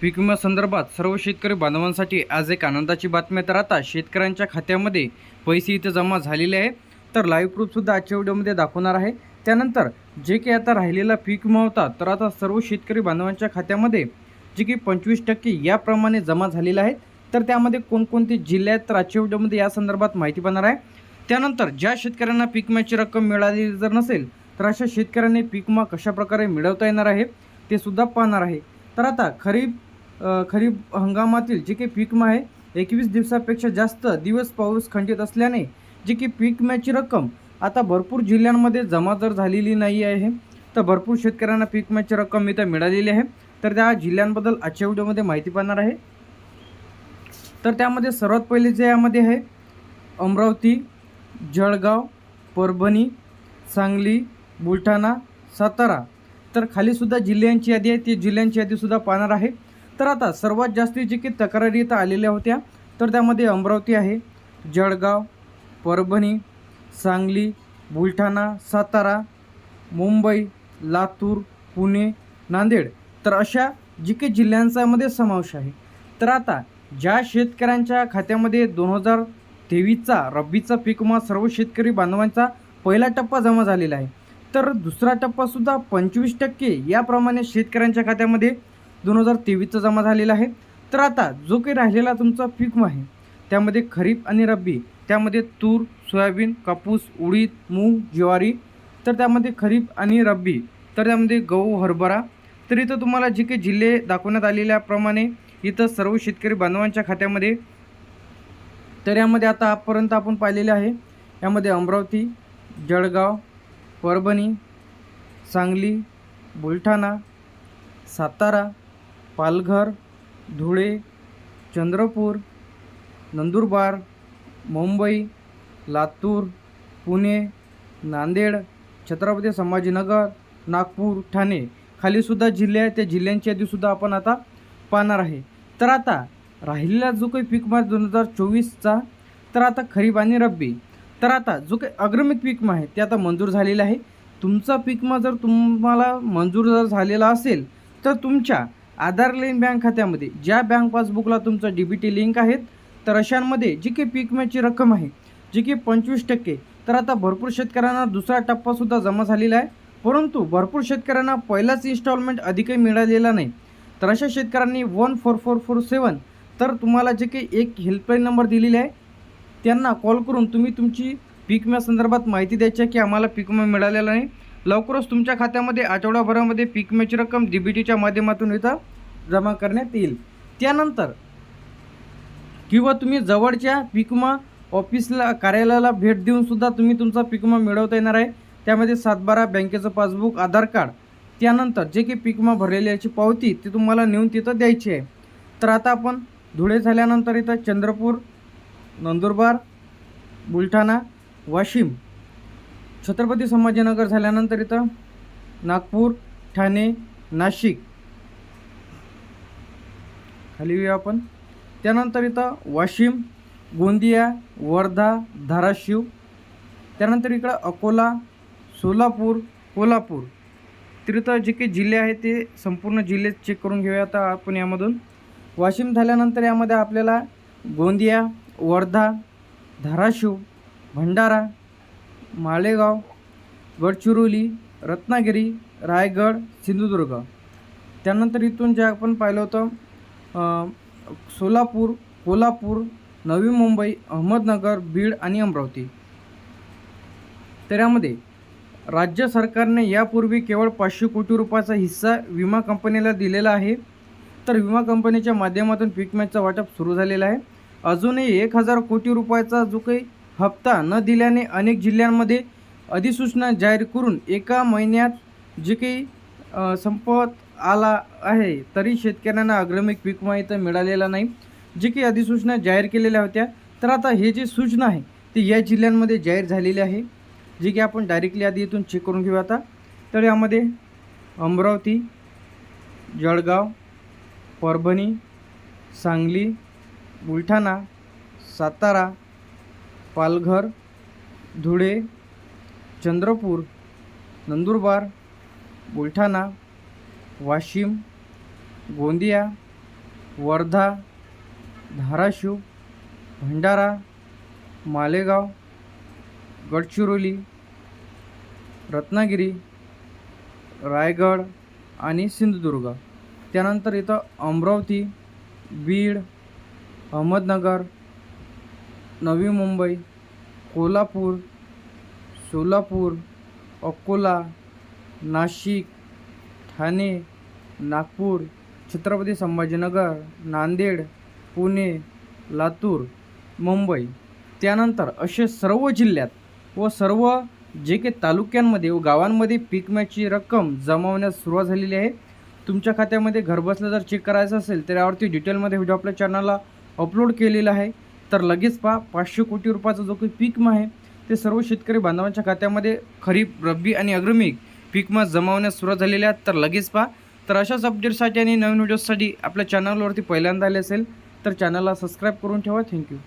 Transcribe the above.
पीक विमा संदर्भात सर्व शेतकरी बांधवांसाठी आज एक आनंदाची बातमी तर आता शेतकऱ्यांच्या खात्यामध्ये पैसे इथे जमा झालेले आहे तर लाईव्ह प्रूफसुद्धा आजच्या व्हिडिओमध्ये दाखवणार आहे. त्यानंतर जे काही आता राहिलेला पीक विमा होता तर आता सर्व शेतकरी बांधवांच्या खात्यामध्ये जे की पंचवीस टक्के याप्रमाणे जमा झालेलं आहे तर त्यामध्ये कोणकोणते जिल्हे आहेत तर आजच्या व्हिडिओमध्ये या संदर्भात माहिती पाहणार आहे. त्यानंतर ज्या शेतकऱ्यांना पीक विम्याची रक्कम मिळाली जर नसेल तर अशा शेतकऱ्यांनी पीक विमा कशाप्रकारे मिळवता येणार आहे ते सुद्धा पाहणार आहे. तर आता खरीप खरीप हंगामातील जे काही पीक आहे एकवीस दिवसापेक्षा जास्त दिवस पाऊस खंडित असल्याने जी की पीक विम्याची रक्कम आता भरपूर जिल्ह्यांमध्ये जमा जर झालेली नाही आहे तर भरपूर शेतकऱ्यांना पीक विम्याची रक्कम इथं मिळालेली आहे. तर त्या जिल्ह्यांबद्दल आजच्या व्हिडिओमध्ये माहिती पाहणार आहे. तर त्यामध्ये सर्वात पहिले जे यामध्ये आहे अमरावती जळगाव परभणी सांगली बुलढाणा सातारा. तर खालीसुद्धा जिल्ह्यांची यादी आहे ती जिल्ह्यांची यादीसुद्धा पाहणार आहे. तर आता सर्वात जास्ती जी की तक्रारी इथं आलेल्या होत्या तर त्यामध्ये अमरावती आहे जळगाव परभणी सांगली बुलढाणा सातारा मुंबई लातूर पुणे नांदेड. तर अशा जी काही जिल्ह्यांचामध्ये समावेश आहे. तर आता ज्या शेतकऱ्यांच्या खात्यामध्ये दोन हजार तेवीसचा रब्बीचा पीक विमा सर्व शेतकरी बांधवांचा पहिला टप्पा जमा झालेला आहे तर दुसरा टप्पासुद्धा पंचवीस टक्के याप्रमाणे शेतकऱ्यांच्या खात्यामध्ये दोन हजार तेवीसचा जमा झालेला आहे. तर आता जो काही राहिलेला तुमचा पीक आहे त्यामध्ये खरीप आणि रब्बी त्यामध्ये तूर सोयाबीन कापूस उडीद मूग ज्वारी तर त्यामध्ये खरीप आणि रब्बी तर त्यामध्ये गहू हरभरा. तर इथं तुम्हाला जे काही जिल्हे दाखवण्यात आलेल्याप्रमाणे इथं सर्व शेतकरी बांधवांच्या खात्यामध्ये तर यामध्ये आता आजपर्यंत आपण पाहिलेले आहे. यामध्ये अमरावती जळगाव परभणी सांगली बुलढाणा सातारा पालघर धुळे चंद्रपूर नंदुरबार मुंबई लातूर पुणे नांदेड छत्रपती संभाजीनगर नागपूर ठाणे. खालीसुद्धा जिल्हे आहेत. त्या जिल्ह्यांची यादीसुद्धा आपण आता पाहणार आहे. तर आता राहिलेला जो काही पीक विमा दोन हजार चोवीसचा तर आता खरीप आणि रब्बी. तर आता जो काही अग्रमित पीक आहे ते आता मंजूर झालेला आहे. तुमचा पीक विमा जर तुम्हाला मंजूर जर झालेला असेल तर तुमच्या आधार लिंक बँक खात्यामध्ये ज्या बँक पासबुकला तुमचा डी बी टी लिंक आहेत तर अशांमध्ये जी की पीक विम्याची रक्कम आहे जी की पंचवीस टक्के तर आता भरपूर शेतकऱ्यांना दुसरा टप्पासुद्धा जमा झालेला आहे. परंतु भरपूर शेतकऱ्यांना पहिलाच इन्स्टॉलमेंट अधिकही मिळालेला नाही. तर अशा शेतकऱ्यांनी one four four four seven तर तुम्हाला जे काही एक हेल्पलाईन नंबर दिलेला आहे त्यांना कॉल करून तुम्ही तुमची पीक विम्यासंदर्भात माहिती द्यायची की आम्हाला पीक विमा मिळालेला नाही. लवकरच तुमच्या खात्यामध्ये आठवडाभरामध्ये पीक विम्याची रक्कम डी बी टीच्या माध्यमातून इथं जमा करण्यात येईल. त्यानंतर किंवा तुम्ही जवळच्या पीक विमा ऑफिसला कार्यालयाला भेट देऊन सुद्धा तुम्ही तुमचा पीक विमा मिळवता येणार आहे. त्यामध्ये सातबारा बँकेचं पासबुक आधार कार्ड त्यानंतर जे काही पीक विमा भरलेली याची पावती ती तुम्हाला नेऊन तिथं द्यायची आहे. तर आता आपण धुळे झाल्यानंतर इथं चंद्रपूर नंदुरबार बुलढाणा वाशिम छत्रपती संभाजीनगर झाल्यानंतर इथं नागपूर ठाणे नाशिक. खाली येऊया आपण. त्यानंतर इथं वाशिम गोंदिया वर्धा धाराशिव. त्यानंतर इकडं अकोला सोलापूर कोल्हापूर. तर इथं जे काही जिल्हे आहेत ते संपूर्ण जिल्हे चेक करून घेऊया आता आपण यामधून. वाशिम झाल्यानंतर यामध्ये आपल्याला गोंदिया वर्धा धाराशिव भंडारा मालेगाव गडचिरोली रत्नागिरी रायगड सिंधुदुर्ग. त्यानंतर इथून जे आपण पाहिलं होतं सोलापूर कोल्हापूर नवी मुंबई अहमदनगर बीड आणि अमरावती. तर यामध्ये राज्य सरकारने यापूर्वी केवळ पाचशे कोटी रुपयाचा हिस्सा विमा कंपनीला दिलेला आहे. तर विमा कंपनीच्या माध्यमातून पीक विम्याचं वाटप सुरू झालेलं आहे. अजूनही एक हजार कोटी रुपयाचा जो काही हप्ता न दिल्याने अनेक जिल्ह्यांमध्ये अधिसूचना जाहीर करून एका महिन्यात जे काही संपत आला आहे तरी शेतकऱ्यांना अग्रमिक पीक इथं मिळालेला नाही. जे काही अधिसूचना जाहीर केलेल्या होत्या तर आता हे जे सूचना आहे ती या जिल्ह्यांमध्ये जाहीर झालेली आहे. जे की आपण डायरेक्टली आधी इथून चेक करून घेऊ आता. तर यामध्ये अमरावती जळगाव परभणी सांगली बुलढाणा सातारा पालघर धुळे चंद्रपूर नंदुरबार बुलढाणा वाशिम गोंदिया वर्धा धाराशिव भंडारा मालेगाव गडचिरोली रत्नागिरी रायगड आणि सिंधुदुर्ग. त्यानंतर इथं अमरावती बीड अहमदनगर नवी मुंबई कोल्हापूर सोलापूर अकोला नाशिक ठाणे नागपूर छत्रपती संभाजीनगर नांदेड पुणे लातूर मुंबई. त्यानंतर असे सर्व जिल्ह्यात व सर्व जे काही तालुक्यांमध्ये व गावांमध्ये पीक विम्याची रक्कम जमावण्यास सुरुवात झालेली आहे. तुमच्या खात्यामध्ये घरबसल्या जर चेक करायचं असेल तर यावरती डिटेलमध्ये व्हिडिओ आपल्या चॅनलला अपलोड केलेला आहे. तर लगेच पहा पाचशे कोटी रुपयाचा जो काही पीक आहे ते सर्व शेतकरी बांधवांच्या खात्यामध्ये खरीप रब्बी आणि अग्रमिक पीक विमा जमावण्यास सुरुवात झालेली आहे. तर लगेच पहा तर अशाच अपडेटसाठी आणि नवीन व्हिडिओसाठी आपल्या चॅनलवरती पहिल्यांदा आले असेल तर चॅनलला सबस्क्राईब करून ठेवा. थँक्यू